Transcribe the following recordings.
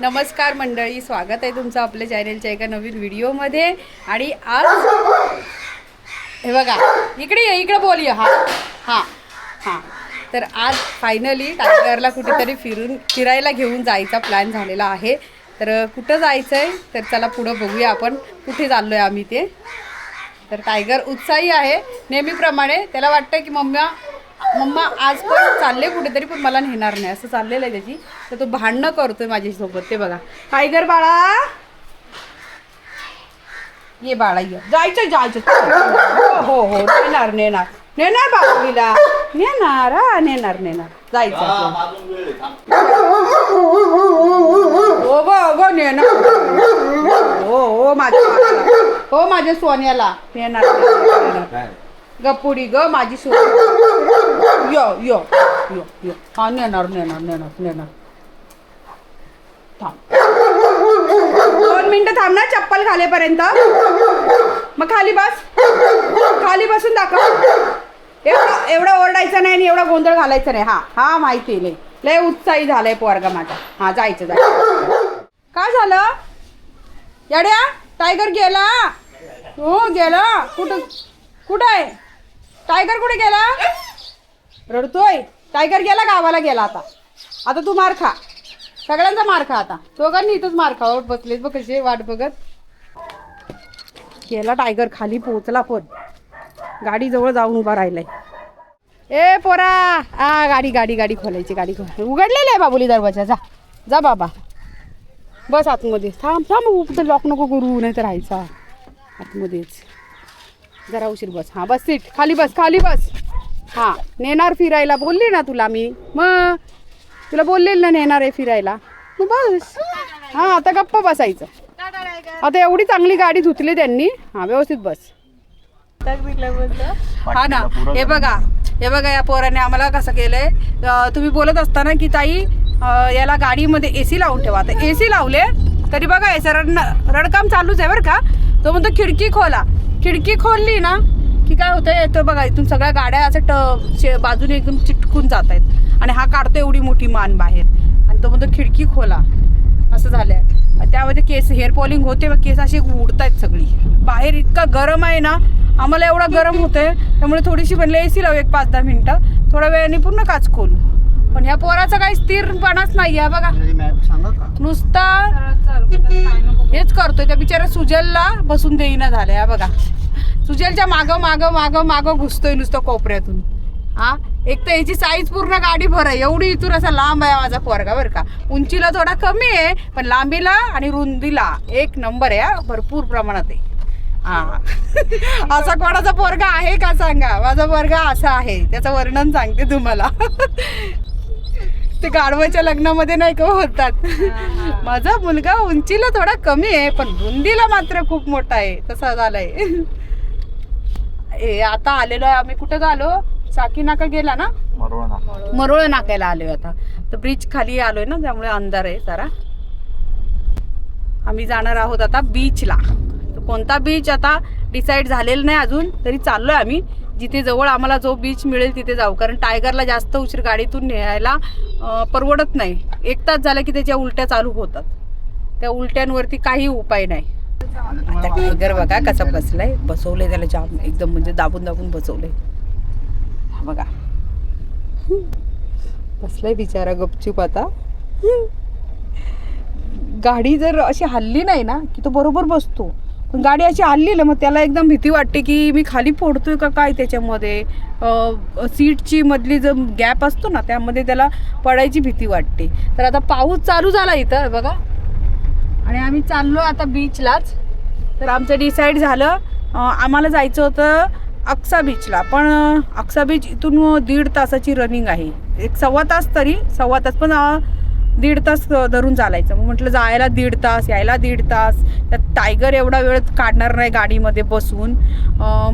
नमस्कार मंडळी स्वागत आहे तुमचं आपल्या चॅनेलच्या एका नवीन व्हिडिओमध्ये आणि आज हे बघा इकडे ये इकडे बोलूया. हा हां हां. तर आज फायनली टायगरला कुठेतरी फिरून फिरायला घेऊन जायचा प्लॅन झालेला आहे. तर कुठं जायचं आहे तर चला पुढं बघूया आपण कुठे चाललो आहे आम्ही ते. तर टायगर उत्साही आहे. नेहमीप्रमाणे त्याला वाटतं की मम्मा मम्मा आज पण चालले कुठेतरी पण मला नेणार नाही. असं चाललेलं आहे त्याची. तर तो भांडणं करतोय माझ्यासोबत ते बघा. टायगर बाळा. ये बाळा ये. जायचं जायचं हो हो नेणार नेणार. नेणार बाबूला नेणार हा नेणार नेणार. जायचं हो गो नेणार. हो हो माझ्या हो माझ्या सोन्याला. नेणार नेणार गपुडी ग माझी सोन्या. यो यो यो यो हा नेणार नेणार नेणार नेणार थांब. दोन मिनिटं थांब ना चप्पल घालेपर्यंत मग खाली बस. खाली बसून दाखव. एवढं एवढा ओरडायचं नाही आणि एवढा गोंधळ घालायचा नाही. हा हा माहिती नाही लय उत्साही झालाय पोरगा माझा. हा जायचं जायचं. काय झालं? येड्या टायगर गेला? हो गेला. कुठं कुठं आहे? टायगर कुठे गेला? रडतोय. टायगर गेला गावाला गेला आता. आता तू मार खा. सगळ्यांचा मार खा आता. दोघांनी इथंच मार खावा बसलेत बघ कसे वाट बघत. गेला टायगर खाली पोहोचला पण. गाडी जवळ जाऊन उभा राहिलाय. ए पोरा! आ गाडी गाडी गाडी खोलायची गाडी खोल. उघडलेली आहे बाबुली दरवाजा. जा. जा बाबा. बस आतमध्ये. थांब थांब. लॉक नको करू नाही तर राहायचा. आतमध्येच. जरा उशीर बस. हां बस सीट. खाली बस खाली बस. हां नेणार फिरायला बोलली ना तुला मी? मग तुला बोललेलं ना नेणार आहे फिरायला. मग बस. हां आता गप्प बसायचं. आता एवढी चांगली गाडी धुतली त्यांनी. हां व्यवस्थित बस. हा ना हे बघा हे बघा या पोराने आम्हाला कसं केलंय. तुम्ही बोलत असताना की ताई याला गाडीमध्ये ए सी लावून ठेवा. आता ए सी लावले तरी बघा याचं रड रडकाम चालूच आहे बरं का. तो म्हणतो खिडकी खोला. खिडकी खोलली ना की काय होतं येतं बघा इथून सगळ्या गाड्या असं ट बाजूने एकदम चिटकून जात आहेत आणि हा काढतो एवढी मोठी मान बाहेर. आणि तो म्हणतो खिडकी खोला. असं झालंय. त्यामध्ये केस हेअर पॉलिंग होते मग केस अशी उडतायत सगळी. बाहेर इतका गरम आहे ना आम्हाला एवढा गरम होतंय त्यामुळे थोडीशी म्हणलं ए सी लावू एक पाच दहा मिनिटं. थोड्या वेळाने पूर्ण काच खोलू. पण ह्या पोराचा काही स्थिरपणाच नाही आहे बघा. नुसता हेच करतोय त्या बिचारा सुजलला बसून देईना झालंय हा बघा. सुजलच्या मागं मागं मागं मागं घुसतोय नुसतं कोपऱ्यातून. हा? एक तर याची साईज पूर्ण गाडी भर आहे. एवढी इथून असा लांब आहे माझा पोरगा बरं का. उंचीला थोडा कमी आहे पण लांबीला आणि रुंदीला एक नंबर आहे हा, भरपूर प्रमाणात आहे. हा. असा कोणाचा पोरगा आहे का सांगा? माझा पोरगा असा आहे. त्याचं वर्णन सांगते तुम्हाला. ते गाढवाच्या लग्नामध्ये नाही का होतात. माझा मुलगा उंचीला थोडा कमी आहे पण रुंदीला मात्र खूप मोठा आहे. तसा झालाय. ए आता आलेलो आहे. आम्ही कुठं आलो साकी नाका गेला ना? मरोळ नाक्याला आलोय आता. तर ब्रिज खाली आलोय ना त्यामुळे अंधार आहे जरा. आम्ही जाणार आहोत आता बीचला कोणता बीच आता डिसाईड झालेलं नाही अजून तरी चाललोय आम्ही. जिथे जवळ आम्हाला जो बीच मिळेल तिथे जाऊ. कारण टायगरला जास्त उशीर गाडीतून न्यायला परवडत नाही. एक तास झाला की त्याच्या उलट्या चालू होतात. त्या उलट्यांवरती काही उपाय नाही. आता टायगर बघा कसा बसलाय. बसवलंय त्याला जाम. एकदम म्हणजे दाबून दाबून बसवलंय. बघा. बसलाय बिचारा गपचूप आता. गाडी जर अशी हल्ली नाही ना की तो बरोबर बसतो. पण गाडी अशी हल्ली ना मग त्याला एकदम भीती वाटते की मी खाली फोडतोय का काय त्याच्यामध्ये? सीटची मधली जो गॅप असतो ना त्यामध्ये त्याला पडायची भीती वाटते. तर आता पाऊस चालू झाला इथं बघा. आणि आम्ही चाललो आता बीचलाच तर आमचं डिसाईड झालं आम्हाला जायचं होतं अक्सा बीचला पण अक्सा बीच इथून दीड तासाची रनिंग आहे. एक सव्वा तास तरी सव्वा तास पण दीड तास धरून चालायचं. मग म्हटलं जायला दीड तास यायला दीड तास. त्यात टायगर एवढा वेळ काढणार नाही गाडीमध्ये बसून.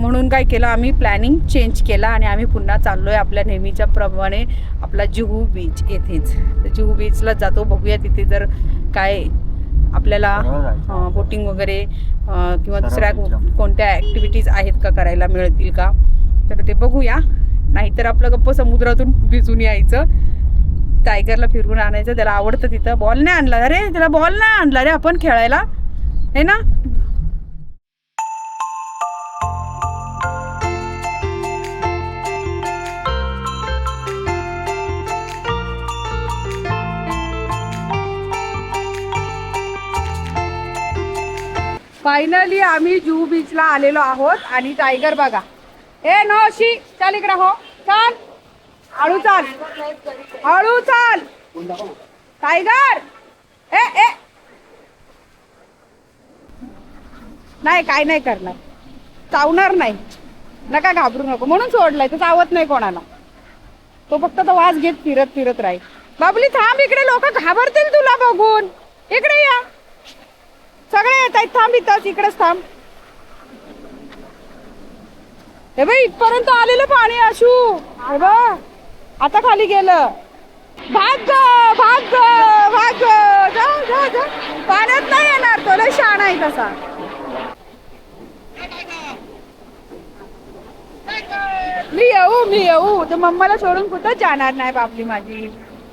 म्हणून काय केलं आम्ही प्लॅनिंग चेंज केला आणि आम्ही पुन्हा चाललो आहे आपल्या नेहमीच्या प्रमाणे आपला जुहू बीच येथेच. जुहू बीचला जातो. बघूया तिथे जर काय आपल्याला बोटिंग वगैरे किंवा दुसऱ्या कोणत्या ॲक्टिव्हिटीज आहेत का करायला मिळतील का? तर ते बघूया. नाहीतर आपलं गप्प समुद्रातून भिजून यायचं. टायगरला फिरवून आणायचं. त्याला आवडतं तिथं. बॉल नाही आणला. अरे त्याला बॉल नाही आणला रे आपण खेळायला. हे ना? फायनली आम्ही जुहू बीचला आलेलो आहोत आणि टायगर बघा. ए नवशी शी चाल इकडे हो. चाल. हळू चाल. हळू चाल. टायगर ए ए. नाही काय नाही करणार. चावणार नाही. नका घाबरू नको. म्हणून सोडलाय तर चावत नाही कोणाला. तो फक्त तो वास घेत फिरत फिरत राहील. बाबली थांब इकडे. लोक घाबरतील तुला बघून. इकडे या. सगळे येत आहेत थांब इथंच इकडेच थांब. हे बाई इथपर्यंत आलेलं पाणी अशू हे बा आता खाली गेलं. भाग ग, भाग ग, भाग ग. जा जा जा. पाण्यात नाही येणार तो लय शाण आहे तसा. मी येऊ मी येऊ. तर मम्माला सोडून कुठं जाणार नाही बापली माझी.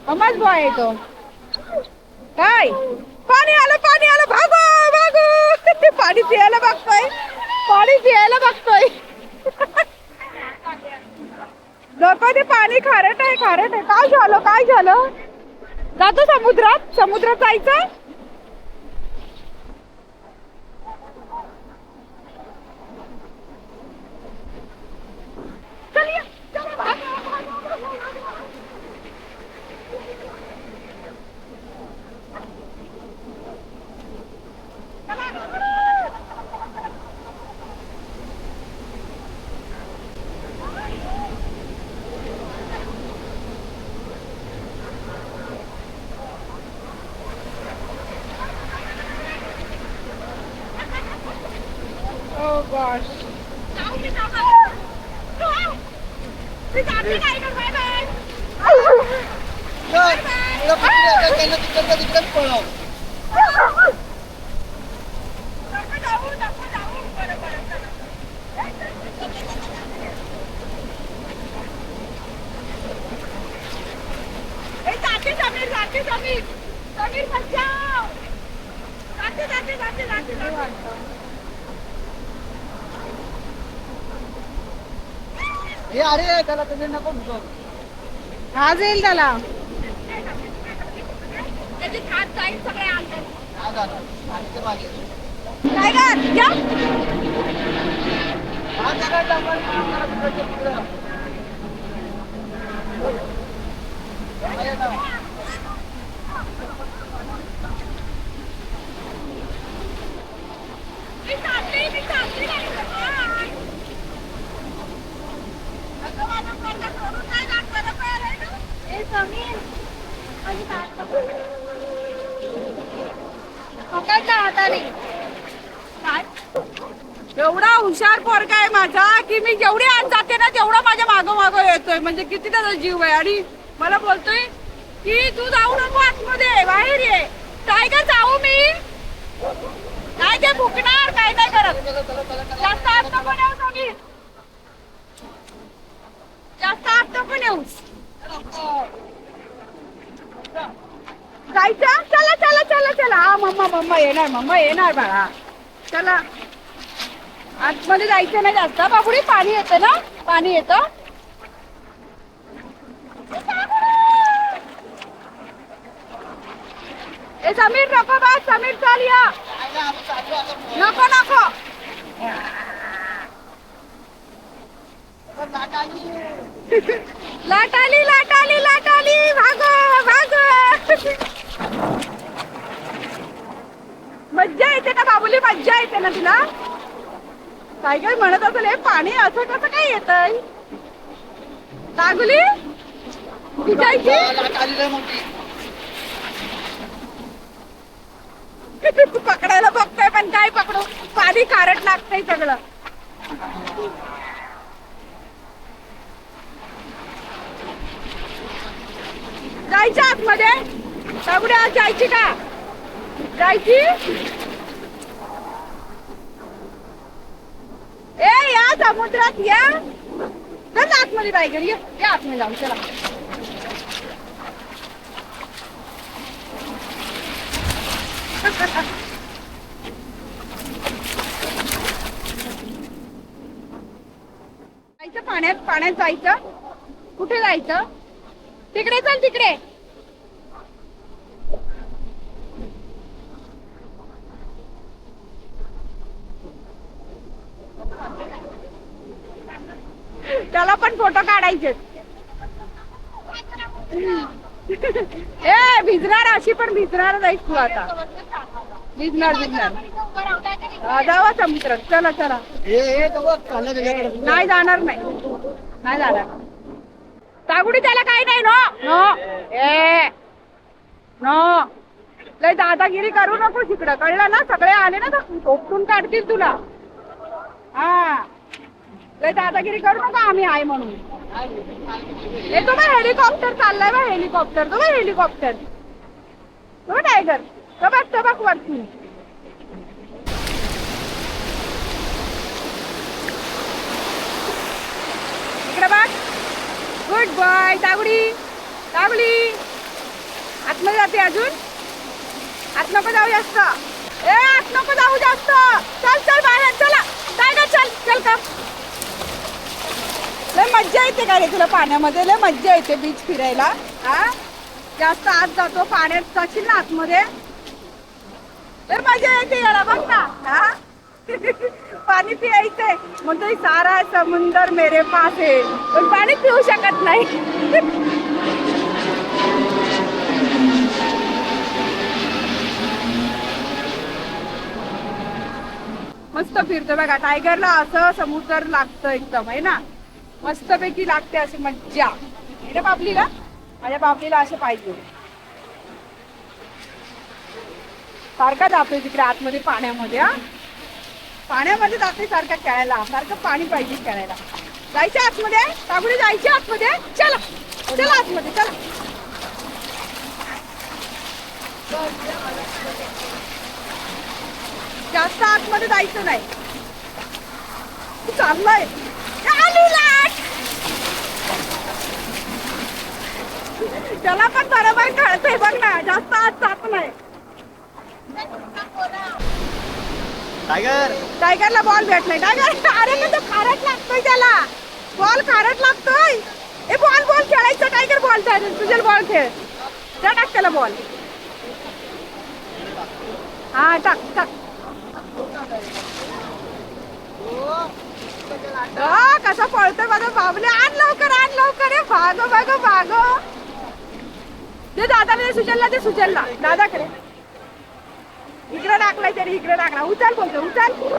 मम्माच बॉय येतो काय? पाणी आलं पाणी आलं भाग. ते पाणी प्यायला बघतोय. पाणी प्यायला बघतोय. लोक ते पाणी खारट आहे खारट आहे. काय झालं काय झालं? जातो समुद्रात. समुद्रात जायचं. gosh. Bye-bye. Look, look, look, look, look, look, look, look, look, look, हे अरे त्याला तुम्ही नको नको. आज येईल त्याला हा. काय हा. आहे ना. एवढा हुशार पोरगा आहे माझा की मी जेवढी आत जाते ना तेवढा माझ्या मागो मागो येतोय. म्हणजे किती त्याचा जीव आहे. आणि मला बोलतोय की तू जाऊ नको आतमध्ये. बाहेर ये. काय का जाऊ मी? काय ते भुकणार? काय नाही करत. जास्त आत नको. जास्त आत जायचं? चला चला चला चला. हा मम्मा मम्मा येणार मम्मा येणार बाळा. चला. आतमध्ये जायचं नाही जास्त. बाबुडी पाणी येतं ना? पाणी येतं? ए समीर नको बा. समीर चाल या. नको नको. लाट आली. लाट आली लाट आली भागो भागो. मज्जा येते ना बाबुली मज्जा येते ना तुला. काय काय म्हणत असेल हे पाणी असं कसं काय येतंय? कागुली पकडायला बघतोय पण काय पकडू? पाणी खारट लागतंय सगळं. जायचं आतमध्ये? सगळ्या जायची का? जायची? ए या समुद्रात या. चल आतमध्ये पाहिजे या. या आतमध्ये जाऊ चला. जायचं पाण्यात पाण्यात जायचं. कुठे जायचं? तिकडे चल तिकडे. त्याला पण फोटो काढायचे. ए भिजणार अशी पण भिजणार जाईल तू आता. भिजणार भिजणार. जावा समुद्रात. चला चला. नाही जाणार नाही. नाही जाणार. तागुडी त्याला काही नाही नो. नो. ए. नो. लय दादागिरी करू नको तिकडं कळलं ना? सगळे आले ना? तर उपटून काढतील तुला. हा. लय दादागिरी करू नका आम्ही आहे म्हणून. हे तो बघ हेलिकॉप्टर चाललाय बा हेलिकॉप्टर तो बघ हेलिकॉप्टर तो टायगर तो बघ तो बघ वरती इकडे बघ. गुड बॉय तागुडी. तागुडी. आतमध्ये जाते अजून. आत नको जाऊ जास्त. ए आत नको जाऊ जास्त. चल चल बाहेर. चला. काय ना चल चल का? लय मज्जा येते का रे तुला पाण्यामध्ये? लय मज्जा येते बीच फिरायला. हा? जास्त आत जातो पाण्यात जाशील ना आतमध्ये. लय मजा येते याला बघ ना. हा? पाणी पियायचंय. म्हणतो सारा समुंदर मेरे पास आहे पण पाणी पिऊ शकत नाही. मस्त फिरतो बघा टायगरला असं समुद्र लागतं एकदम आहे ना? मस्तपैकी लागते अशी मज्जा. आहे ना बाबलीला? माझ्या बाबलीला असं पाहिजे. सारखा जातोय तिकडे आतमध्ये पाण्यामध्ये हा. पाण्यामध्ये जाते सारखं खेळायला सारखं पाणी पाहिजे खेळायला. जायच्या आतमध्ये तागुडी जायच्या आतमध्ये चला चला आतमध्ये चला. जास्त आतमध्ये जायचं नाही. चाललंय त्याला पण बरोबर कळतंय बघ ना जास्त आत जात नाही. टायगर. टायगरला बॉल भेटलाय. टायगर अरे पण तो खारट लागतोय त्याला. बॉल खारट लागतोय. ए बॉल बॉल खेळायचं. टायगर बॉल तुझ्या बॉल खेळ. जा टाक त्याला बॉल. हा टाक टाक. कसं कसा पळतोय बघा बाबले. आण लवकर आण लवकर. रे भागो भागो भागो. ते दादाला दे सुजलला ते सुजलला दादाकडे. इकडे टाकलाय तरी इकडे टाकला. उचल बोलतो उचल.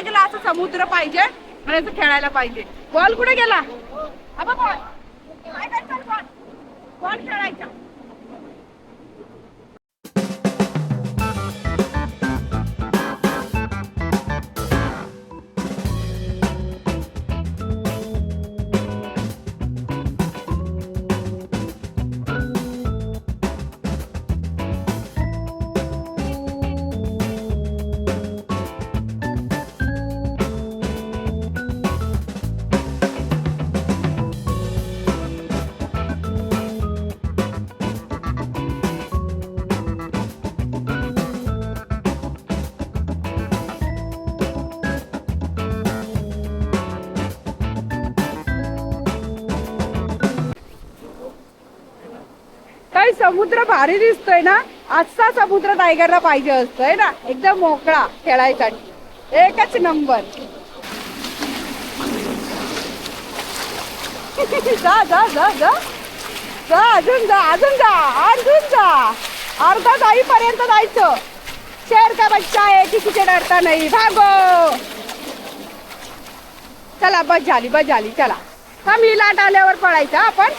काय बरं असं समुद्र पाहिजे आणि असं खेळायला पाहिजे. बॉल कुठे गेला? बॉल. बॉल? बॉल खेळायचा. एवढं भारी दिसतोय ना आजचा समुद्र टायगरला पाहिजे असतोय ना. एकदम मोकळा खेळायसाठी. एकच नंबर जा जा जा जा. जा अजून जा अजून जा अजून जा. अर्धा जाईपर्यंत जायचं. शेर का बच्चा आहे किसीचे डरता नाही. भागो. चला बस झाली बस झाली चला. थांब ही लाट आल्यावर पळायचं आपण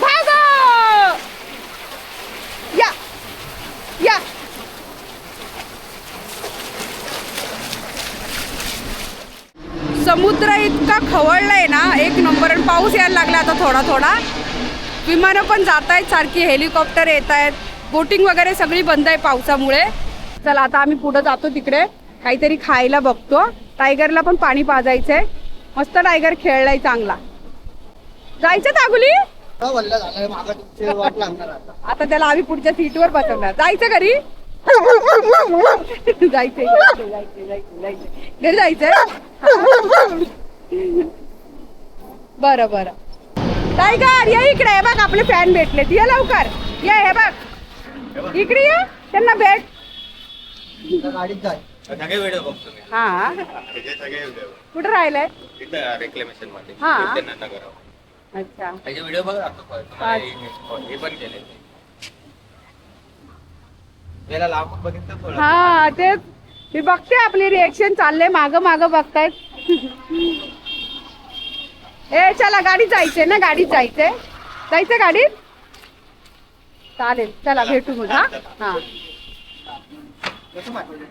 भागो या या. समुद्र इतका खवळलाय ना एक नंबर. आणि पाऊस यायला लागला आता थोडा थोडा. विमानं पण जात आहेत सारखी हेलिकॉप्टर येत आहेत बोटिंग वगैरे सगळी बंद आहे पावसामुळे. चला आता आम्ही पुढं जातो तिकडे. काहीतरी खायला बघतो. टायगरला पण पाणी पाजायचंय. मस्त टायगर खेळलाय चांगला. जायचं तागुली वल्ला झालाय मागं तुमची वाट लागणार आता. आता त्याला आम्ही पुढच्या सीटवर बसवणार. जायचं घरी? जायचंय. जायचंय जायचंय जायचंय जायचंय घरी जायचंय? बरं बरं. टायगर ये इकडे हे बघ आपले फॅन भेटले ये लवकर. ये हे बघ. इकडे ये. त्यांना भेट. त्या गाडीत जाय. सगळे व्हिडिओ बघतो मी. हा. त्याचे सगळे व्हिडिओ कुठं राहिलंय? तिथं रेक्लेमेशनमध्ये. हा. त्यांना अच्छा. त्याचे व्हिडिओ बघा आता पण. तुम्हाला हे- हे पण केले याला लांबून बघितलं थोडं. हा तेच. मी बघते आपली रिएक्शन चालले माग माग बघतायत. ए चला गाडीत जायचंय ना गाडीत जायचंय. जायचं गाडीत? चालेल चला भेटू मग हा? हा. कसं माहिती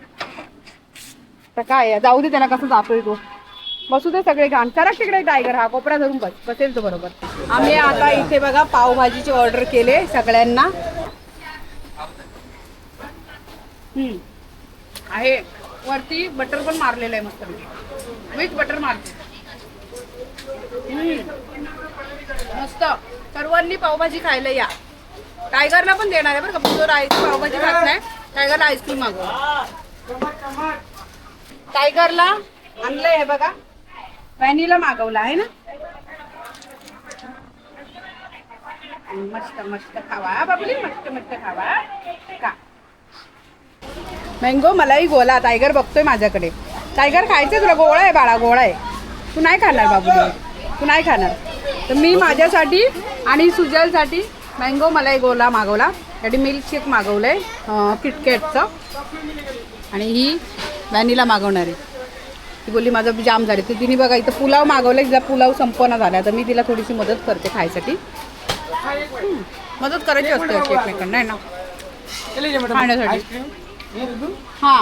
तर काय आहे, जाऊ दे त्याला कसं जातोय तो. बसू दे सगळे घाण. करा तिकडे टायगर हा कोपरा धरून बस. बसेल तो बरोबर. आम्ही आता इथे बघा पावभाजीची ऑर्डर केले सगळ्यांना. हम्म. आहे. वरती बटर पण मारलेलं आहे मस्त विथ बटर मारते. हम्म. मस्त. सर्वांनी पावभाजी खायला या. टायगरला पण देणार आहे बरं का जो पावभाजी खात नाही टायगरला आईस्क्रीम मागव. टायगरला आणलंय हे बघा. व्हॅनिला मागवला आहे ना? मस्त मस्त खावा बाबुली मस्त मस्त खावा. का? मँगो मलाही गोला टायगर बघतोय माझ्याकडे. टायगर खायचं तुला गोळा आहे बाळा गोळा आहे. तू नाही खाणार बाबुली. तू नाही खाणार. तर मी माझ्यासाठी आणि सुजलसाठी मँगो मलाई गोला मागवला. त्यासाठी मिल्कशेक मागवलं आहे किटकॅटचं आणि ही व्हॅनिला मागवणार आहे. ती बोलली माझं जाम झाले. तर तिने बघा इथं पुलाव मागवला तिला पुलाव संपन्न झाला. तर मी तिला थोडीशी मदत करते खायसाठी. मदत करायची असते अशी एकमेकांना आहे ना? खाण्यासाठी. हा.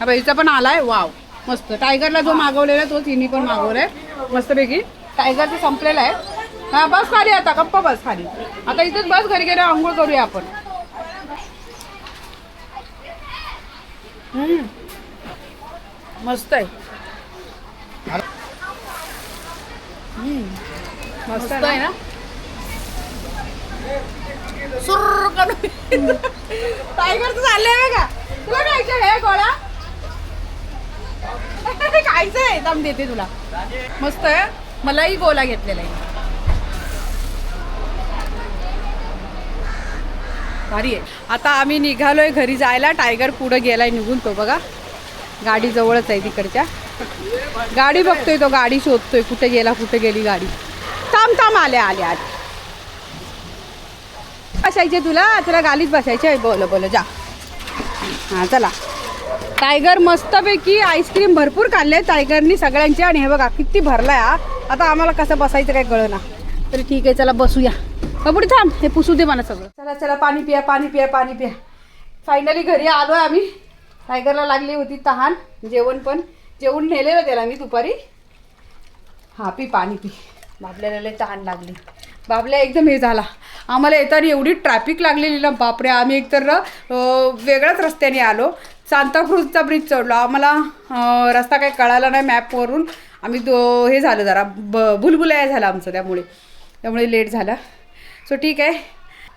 हा हिचा पण आलाय? वाव. मस्त. टायगरला जो मागवलेला तो तिने पण मागवलाय. मस्तपैकी. टायगरचं संपलेला आहे. हा बस खाली आता. गप्पा बस खाली. आता इथंच बस घरी गेल्या आंघोळ करूया आपण. मस्त आहे हम्म. मस्त आहे ना? करून टायगरचं चाललंय का तुला खायचं हे गोळा? खायचं आहे दम देते तुला. मस्त आहे. मलाही गोला घेतलेला आहे. भारी आहे. आता आम्ही निघालोय घरी जायला. टायगर पुढं गेलाय निघून तो बघा. गाडी जवळच आहे तिकडच्या. गाडी बघतोय तो गाडी शोधतोय. कुठे गेला कुठे गेली गाडी. थांब थांब आल्या आल्या आले. बसायचे तुला? तुला गालीत बसायचे बोल बोल जा. हां चला. टायगर मस्तपैकी आईस्क्रीम भरपूर खाल्ले टायगरनी सगळ्यांचे. आणि हे बघा किती भरलाय आता आम्हाला कसं बसायचं काय कळना. तरी ठीक आहे चला बसूया. कपडे थांब. हे पुसू दे मला सगळं. चला चला पाणी पिया पाणी पिया पाणी पिया. फायनली घरी आलो आहे आम्ही. टायगरला लागली होती तहान जेवण पण. जेवण नेलेलं त्याला मी दुपारी. हा पी पाणी पी. बाबल्याला लय तहान लागली. बाबल्या एकदम हे झाला. आम्हाला येताना एवढी ट्रॅफिक लागलेली ना बापरे. आम्ही एकतर वेगळ्याच रस्त्याने आलो. सांताक्रूजचा ब्रिज चढलो. आम्हाला रस्ता काही कळाला नाही मॅपवरून आम्ही दो हे झालं जरा ब भुलभुलाया झाला आमचं त्यामुळे. त्यामुळे लेट झाला. सो ठीक आहे.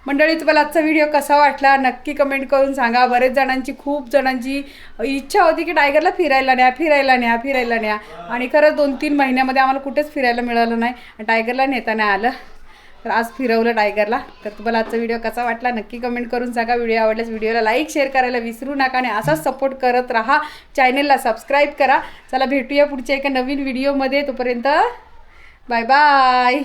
मंडळी तुम्हाला आजचा व्हिडिओ कसा वाटला? नक्की कमेंट करून सांगा. बरेच जणांची खूप जणांची इच्छा होती की टायगरला फिरायला न्या फिरायला न्या फिरायला न्या. आणि खरंच दोन तीन महिन्यामध्ये आम्हाला कुठेच फिरायला मिळालं नाही. आणि टायगरला नेता नाही आलं. तर आज फिरवलं टायगरला तर तुम्हाला आजचा व्हिडिओ कसा वाटला? नक्की कमेंट करून सांगा. व्हिडिओ आवडल्यास व्हिडिओला लाईक शेअर करायला विसरू नका आणि असाच सपोर्ट करत राहा. चॅनलला सबस्क्राईब करा. चला भेटूया पुढच्या एका नवीन व्हिडिओमध्ये तोपर्यंत बाय बाय